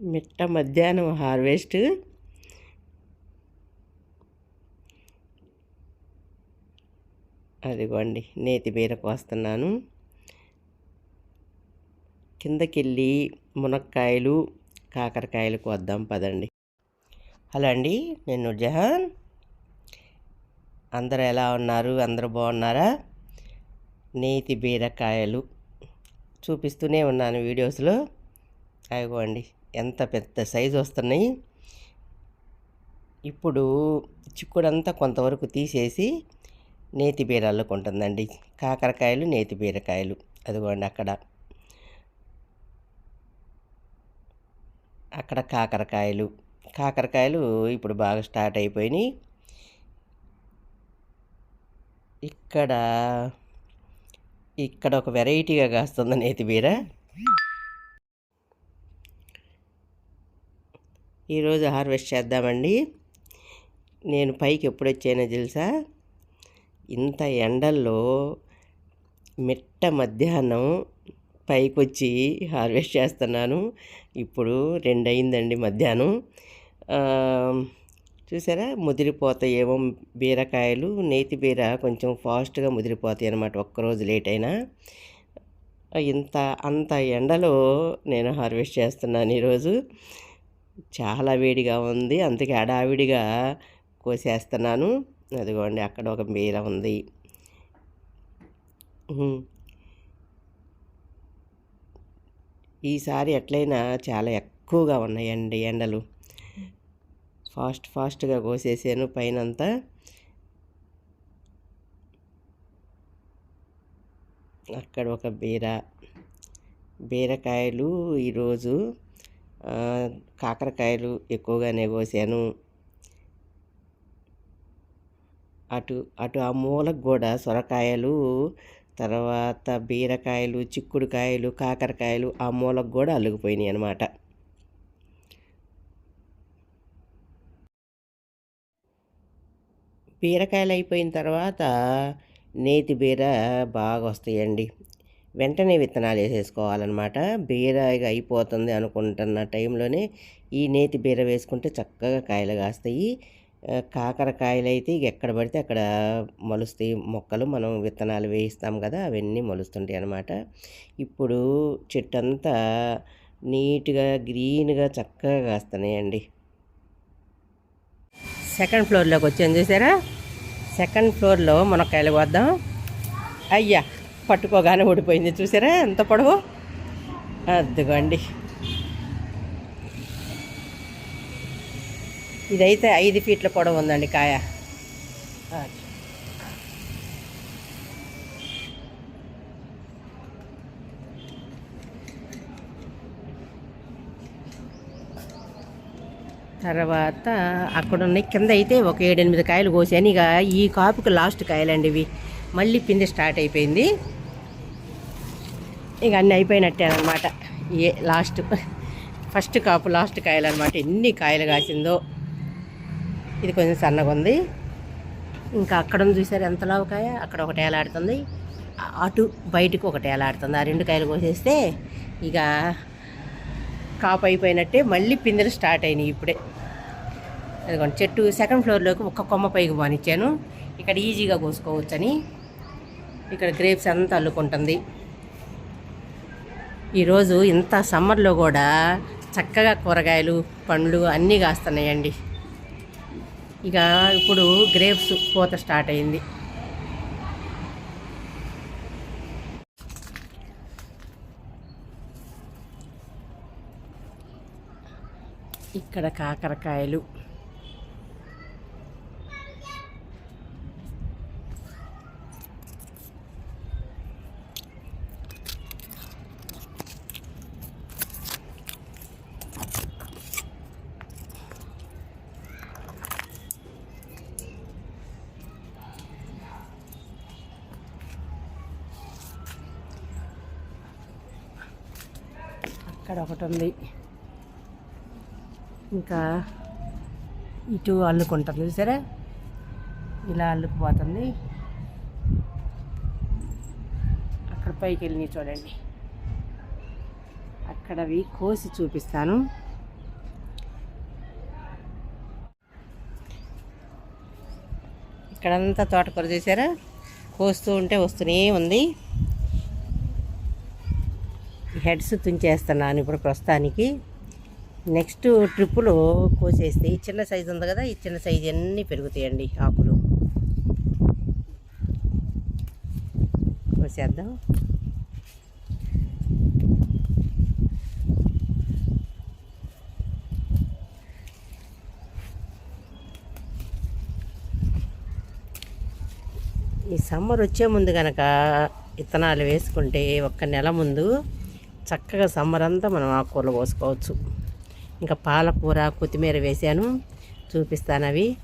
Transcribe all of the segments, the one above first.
మిట్ట మధ్యాహ్నం హార్వెస్ట్. అదిగోండి నేతి బీర కోస్తున్నాను కిందకెళ్ళి మునక్కాయలు కాకరకాయలు కోద్దాం పదండి. హలో అండి నేను జహాన్ అందరు ఎలా ఉన్నారు? అందరూ బాగున్నారా? నేతి బీరకాయలు చూపిస్తూనే ఉన్నాను వీడియోస్లో. అదిగోండి ఎంత పెద్ద సైజు వస్తున్నాయి. ఇప్పుడు చిక్కుడంతా కొంతవరకు తీసేసి నేతి బీర అల్లుకుంటుందండి కాకరకాయలు నేతి బీరకాయలు. అదిగోండి అక్కడ. అక్కడ కాకరకాయలు. కాకరకాయలు ఇప్పుడు బాగా స్టార్ట్ అయిపోయినాయి. ఇక్కడ ఇక్కడ ఒక వెరైటీగా కాస్తుంది నేతి బీర? ఈరోజు హార్వెస్ట్ చేద్దామండి. నేను పైకి ఎప్పుడు వచ్చానో తెలుసా? ఇంత ఎండల్లో మిట్ట మధ్యాహ్నం పైకి వచ్చి హార్వెస్ట్ చేస్తున్నాను. ఇప్పుడు రెండు అయిందండి మధ్యాహ్నం చూసారా? ముదిరిపోతాయేమో బీరకాయలు. నేతి బీర కొంచెం ఫాస్ట్గా ముదిరిపోతాయి అనమాట ఒక్కరోజు లేట్ అయినా. ఇంత అంత ఎండలో నేను హార్వెస్ట్ చేస్తున్నాను ఈరోజు. చాలా వేడిగా ఉంది. అందుకే హడావిడిగా కోసేస్తున్నాను. అదిగోండి అక్కడ ఒక బీర ఉంది. ఈసారి ఎట్లయినా చాలా ఎక్కువగా ఉన్నాయండి ఎండలు. ఫాస్ట్ ఫాస్ట్గా కోసేసాను పైనంతా. అక్కడ ఒక బీర. బీరకాయలు ఈరోజు కాకరకాయలు ఎక్కువగానే కోసాను. అటు అటు ఆ మూలకు కూడా సొరకాయలు తర్వాత బీరకాయలు చిక్కుడుకాయలు కాకరకాయలు ఆ మూలకు కూడా అల్లుకుపోయినాయి అనమాట బీరకాయలు అయిపోయిన తర్వాత నేతి బీర బాగా వస్తాయండి. వెంటనే విత్తనాలు వేసేసుకోవాలన్నమాట. బీర ఇక అయిపోతుంది అనుకుంటున్న టైంలోనే ఈ నేతి బీర వేసుకుంటే చక్కగా కాయలు కాస్తాయి. కాకరకాయలు అయితే ఇక ఎక్కడ పడితే అక్కడ మొలుస్తాయి. మొక్కలు మనం విత్తనాలు వేయిస్తాం కదా అవన్నీ మొలుస్తుంటాయి అన్నమాట. ఇప్పుడు చెట్టు అంతా నీట్గా గ్రీన్గా చక్కగా కాస్తున్నాయండి. సెకండ్ ఫ్లోర్లోకి వచ్చాను చూసారా? సెకండ్ ఫ్లోర్లో మునక్కాయలు వద్దాం అయ్యా! పట్టుకోగానే ఓడిపోయింది చూసారా? ఎంత పొడవు? అదిగోండి. ఇదైతే ఐదు ఫీట్ల పొడవు ఉందండి కాయ. తర్వాత అక్కడ ఉన్నాయి కింద అయితే ఒక ఏడెనిమిది కాయలు కోసాను. ఇక ఈ కాపుకి లాస్ట్ కాయలండి ఇవి. మళ్ళీ పిండి స్టార్ట్ అయిపోయింది. ఇక అన్నీ అయిపోయినట్టే అనమాట ఏ లాస్ట్ ఫస్ట్ కాపు లాస్ట్ కాయలు అనమాట ఎన్ని కాయలు కాసిందో. ఇది కొంచెం సన్నగా ఉంది. ఇంకా అక్కడ చూసారు ఎంత లావకాయ? అక్కడ ఒకటి ఏలాడుతుంది. అటు బయటకు ఒకటి ఏలాడుతుంది. ఆ రెండు కాయలు కోసేస్తే ఇక కాపు అయిపోయినట్టే. మళ్ళీ పిందెలు స్టార్ట్ అయినాయి ఇప్పుడే. అదిగోండి చెట్టు సెకండ్ ఫ్లోర్లోకి ఒక్క కొమ్మ పైకి బానిచ్చాను ఇక్కడ ఈజీగా కోసుకోవచ్చని. ఇక్కడ గ్రేప్స్ అంతా అల్లుకుంటుంది. ఈరోజు ఇంత సమ్మర్లో కూడా చక్కగా కూరగాయలు పండ్లు అన్నీ కాస్తున్నాయండి. ఇక ఇప్పుడు గ్రేప్స్ పూత స్టార్ట్ అయింది. ఇక్కడ కాకరకాయలు. అక్కడ ఒకటి ఉంది ఇంకా ఇటు అల్లుకుంటుంది చూసారా? ఇలా అల్లుకుపోతుంది. అక్కడ పైకి వెళ్ళి చూడండి. అక్కడవి కోసి చూపిస్తాను. ఇక్కడంతా తోటకూర చేశారా కోస్తూ ఉంటే వస్తూనే ఉంది. హెడ్స్ తుంచేస్తున్నాను ఇప్పుడు ప్రస్తుతానికి. నెక్స్ట్ ట్రిప్పులో కోసేస్తే ఈ చిన్న సైజు ఉంది కదా ఈ చిన్న సైజు అన్నీ పెరుగుతాయండి ఆకులు? కోసేద్దాం. ఈ సమ్మర్ వచ్చే ముందు కనుక విత్తనాలు వేసుకుంటే ఒక్క నెల ముందు చక్కగా సమ్మర్ అంతా మనం ఆకుకూరలు కోసుకోవచ్చు. ఇంకా పాలకూర కొత్తిమీర వేసాను చూపిస్తాను అవి.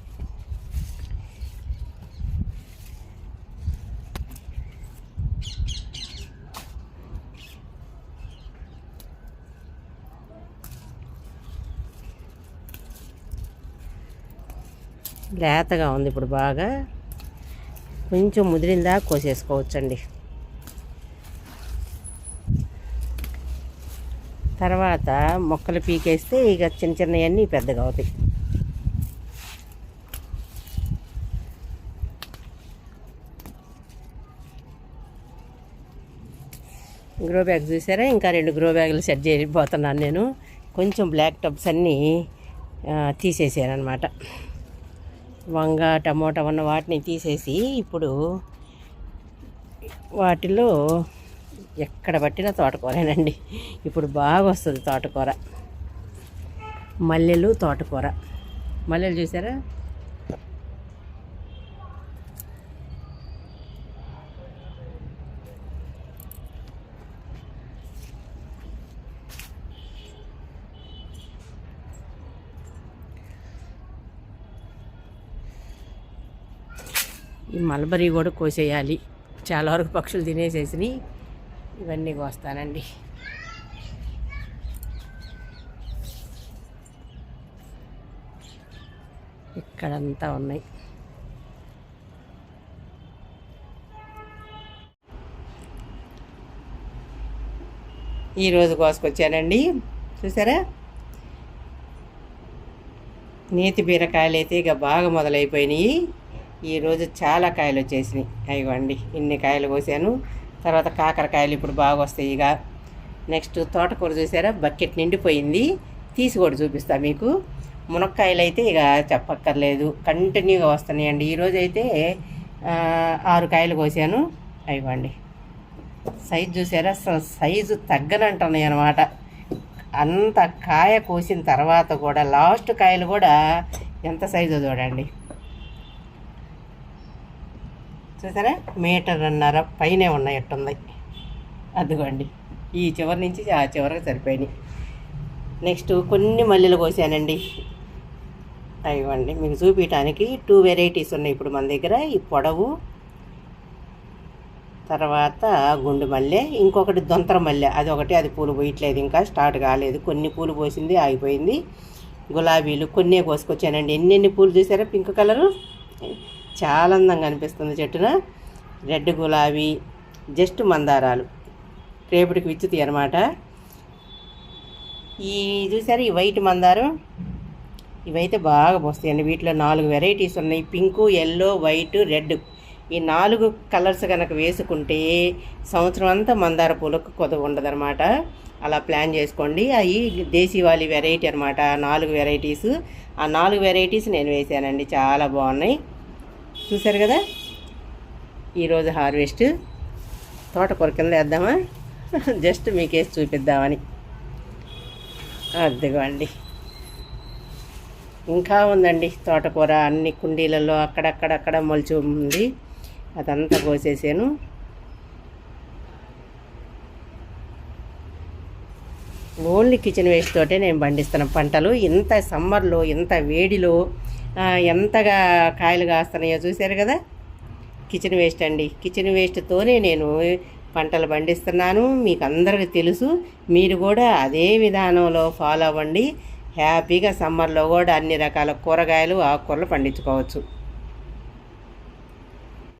లేతగా ఉంది ఇప్పుడు బాగా. కొంచెం ముదిరిందా కోసేసుకోవచ్చండి. తర్వాత మొక్కలు పీకేస్తే ఇక చిన్న చిన్నవన్నీ పెద్దగా అవుతాయి. గ్రో బ్యాగ్ చూసారా? ఇంకా రెండు గ్రో బ్యాగులు సెట్ చేయబోతున్నాను నేను. కొంచెం బ్లాక్ టబ్స్ అన్నీ తీసేసానమాట అనమాట వంగ టమోటా ఉన్న వాటిని తీసేసి ఇప్పుడు వాటిలో ఎక్కడ పట్టినా తోటకూరేనండి. ఇప్పుడు బాగా వస్తుంది తోటకూర. మల్లెలు తోటకూర. మల్లెలు చూసారా? ఈ మల్బరీ కూడా కోసేయాలి. చాలా వరకు పక్షులు తినేసేసినాయి. ఇవన్నీ కోస్తానండి. ఇక్కడంతా ఉన్నాయి. ఈరోజు కోసుకొచ్చానండి. చూసారా? నేతి బీరకాయలు అయితే ఇక బాగా మొదలైపోయినాయి. ఈరోజు చాలా కాయలు వచ్చేసినాయి అయ్యండి ఇన్ని కాయలు కోసాను. తర్వాత కాకరకాయలు ఇప్పుడు బాగా వస్తాయి ఇక. నెక్స్ట్ తోటకూర చూసారా? బకెట్ నిండిపోయింది. తీసి కూడా చూపిస్తా మీకు. మునక్కాయలు అయితే ఇక చెప్పక్కర్లేదు. కంటిన్యూగా వస్తున్నాయండి. ఈరోజు అయితే ఆరు కాయలు కోసాను. అయివ్వండి సైజు చూసారా? అసలు సైజు తగ్గనంటున్నాయి అనమాట అంత కాయ కోసిన తర్వాత కూడా లాస్ట్ కాయలు కూడా ఎంత సైజు చూడండి. చూసారా? మీటర్ అన్నర? పైనే ఉన్నాయి అదిగోండి. ఈ చివరి నుంచి ఆ చివరికి సరిపోయినాయి. నెక్స్ట్ కొన్ని మల్లెలు కోసానండి. అయ్యండి మీకు చూపించడానికి టూ వెరైటీస్ ఉన్నాయి ఇప్పుడు మన దగ్గర. ఈ పొడవు తర్వాత గుండు మల్లె ఇంకొకటి దొంతర మల్లె. అది ఒకటి అది పూలు పోయట్లేదు ఇంకా స్టార్ట్ కాలేదు. కొన్ని పూలు పోసింది ఆగిపోయింది. గులాబీలు కొన్నే కోసుకొచ్చానండి. ఎన్నెన్ని పూలు చూసారా? Pink colour? చాలా అందంగా అనిపిస్తుంది చెట్టున. రెడ్ గులాబీ జస్ట్ మందారాలు. రేపటికి విచ్చుతాయి అనమాట ఈ చూసారు ఈ వైట్ మందారం? ఇవైతే బాగా పోస్తాయండి. వీటిలో నాలుగు వెరైటీస్ ఉన్నాయి. Pink yellow white red. ఈ నాలుగు కలర్స్ కనుక వేసుకుంటే సంవత్సరం అంతా మందార పూలకు కొద్ది ఉండదనమాట అలా ప్లాన్ చేసుకోండి. అవి దేశీవాళీ వెరైటీ అనమాట నాలుగు వెరైటీస్. ఆ నాలుగు వెరైటీస్ నేను వేసానండి. చాలా బాగున్నాయి. చూసారు కదా? ఈరోజు హార్వెస్ట్. తోటకూర కింద వేద్దామా? జస్ట్ మీకేసి చూపిద్దామని. అదిగోండి. ఇంకా ఉందండి తోటకూర అన్ని కుండీలలో అక్కడక్కడక్కడ మొలిచి ఉంది. అదంతా కోసేసాను. ఓన్లీ కిచెన్ వేస్ట్ తోటే నేను పండిస్తున్న పంటలు. ఇంత సమ్మర్లో ఇంత వేడిలో ఎంతగా కాయలు కాస్తున్నాయో చూశారు కదా? కిచెన్ వేస్ట్ అండి. కిచెన్ వేస్ట్తోనే నేను పంటలు పండిస్తున్నాను. మీకు అందరికీ తెలుసు. మీరు కూడా అదే విధానంలో ఫాలో అవ్వండి. హ్యాపీగా సమ్మర్లో కూడా అన్ని రకాల కూరగాయలు ఆకుకూరలు పండించుకోవచ్చు.